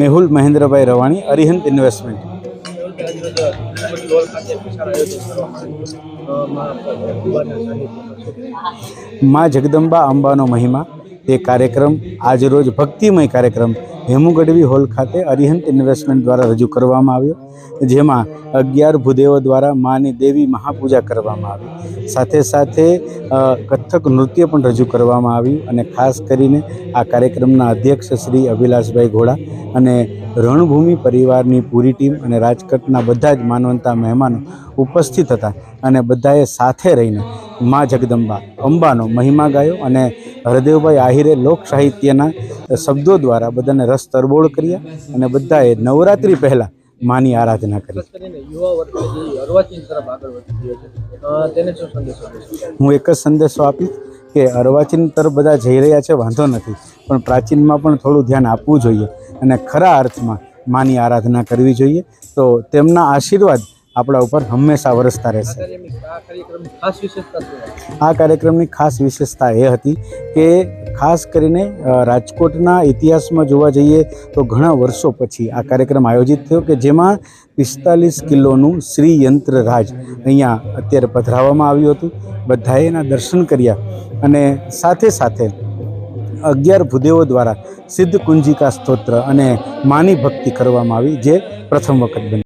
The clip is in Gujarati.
મેહુલ મહેન્દ્રભાઈ રવાણી અરિહંત ઇન્વેસ્ટમેન્ટ. મા જગદંબા અંબાનો મહિમા તે કાર્યક્રમ આજરોજ ભક્તિમય કાર્યક્રમ હેમુગઢવી હોલ ખાતે અરિહંત ઇન્વેસ્ટમેન્ટ દ્વારા રજૂ કરવામાં આવ્યો. જેમાં અગિયાર ભૂદેવો દ્વારા માની દેવી મહાપૂજા કરવામાં આવી. સાથે સાથે કથક નૃત્ય પણ રજૂ કરવામાં આવ્યું અને ખાસ કરીને આ કાર્યક્રમના અધ્યક્ષ શ્રી અભિલાષભાઈ ઘોડા અને રણભૂમિ પરિવારની પૂરી ટીમ અને રાજકોટના બધા જ માનવંતા મહેમાનો ઉપસ્થિત હતા અને બધાએ સાથે રહીને મા જગદંબા અંબાનો મહિમા ગાયો અને હરદેવભાઈ આહિરે લોક સાહિત્યના શબ્દો દ્વારા બધાને રસ તરબોળ કર્યા અને બધાએ નવરાત્રિ પહેલાં માની આરાધના કરી. હું એક જ સંદેશો આપીશ કે અર્વાચીન તરફ બધા જઈ રહ્યા છે વાંધો નથી પણ પ્રાચીનમાં પણ થોડું ધ્યાન આપવું જોઈએ અને ખરા અર્થમાં માની આરાધના કરવી જોઈએ. તો તેમના આશીર્વાદ આપણા ઉપર હંમેશા વરસતા રહેશે. આ કાર્યક્રમની ખાસ વિશેષતા એ હતી કે ખાસ કરીને રાજકોટના ઇતિહાસમાં જોવા જઈએ તો ઘણા વર્ષો પછી આ કાર્યક્રમ આયોજિત થયો કે જેમાં પિસ્તાલીસ કિલોનું શ્રી યંત્રરાજ અહીંયા અત્યારે પધરાવવામાં આવ્યું હતું. બધાએ એના દર્શન કર્યા અને સાથે સાથે અગિયાર ભૂદેવો દ્વારા સિદ્ધ કુંજિકા સ્તોત્ર અને માની ભક્તિ કરવામાં આવી જે પ્રથમ વખત બની.